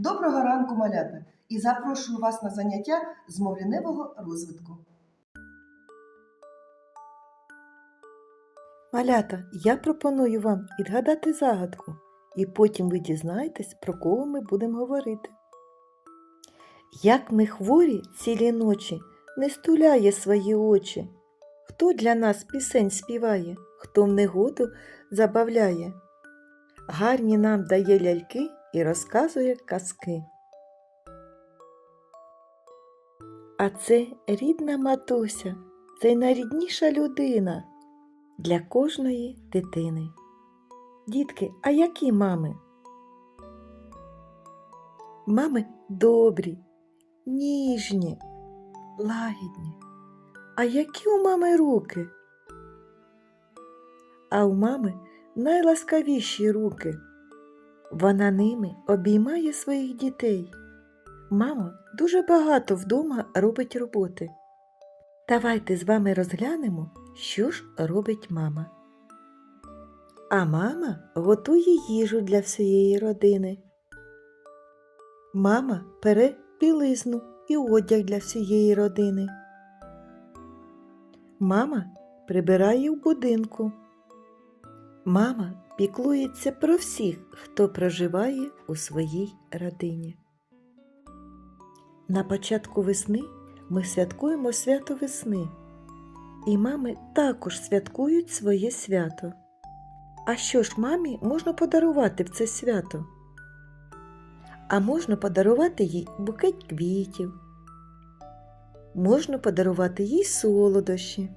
Доброго ранку, малята! І запрошую вас на заняття з мовляневого розвитку. Малята, я пропоную вам відгадати загадку, і потім ви дізнаєтесь, про кого ми будемо говорити. Як ми хворі цілі ночі, не стуляє свої очі. Хто для нас пісень співає, хто в негоду забавляє? Гарні нам дає ляльки і розказує казки. А це рідна матуся, це найрідніша людина для кожної дитини. Дітки, а які мами? Мами добрі, ніжні, лагідні. А які у мами руки? А у мами найласкавіші руки. Вона ними обіймає своїх дітей. Мама дуже багато вдома робить роботи. Давайте з вами розглянемо, що ж робить мама. А мама готує їжу для всієї родини. Мама пере білизну і одяг для всієї родини. Мама прибирає в будинку. Мама піклується про всіх, хто проживає у своїй родині. На початку весни ми святкуємо свято весни, і мами також святкують своє свято. А що ж мамі можна подарувати в це свято? А можна подарувати їй букет квітів, можна подарувати їй солодощі,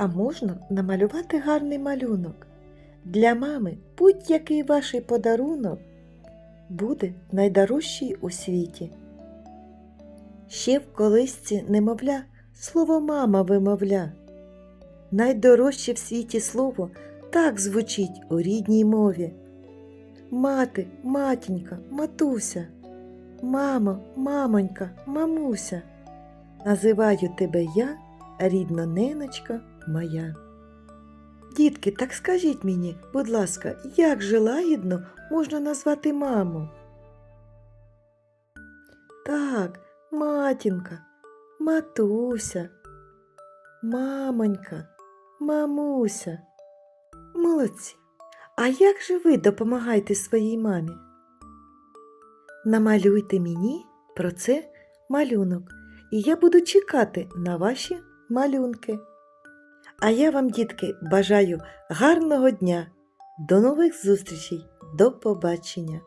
а можна намалювати гарний малюнок. Для мами будь-який ваш подарунок буде найдорожчий у світі. Ще в колисці немовля слово мама вимовля. Найдорожче в світі слово так звучить у рідній мові. Мати, матінька, матуся, мамо, мамонька, мамуся. Називаю тебе я, рідна неночка моя. Дітки, так скажіть мені, будь ласка, як же лагідно можна назвати маму? Так, матінка, матуся, мамонька, мамуся. Молодці. А як же ви допомагаєте своїй мамі? Намалюйте мені про це малюнок, і я буду чекати на ваші малюнки. А я вам, дітки, бажаю гарного дня. До нових зустрічей. До побачення!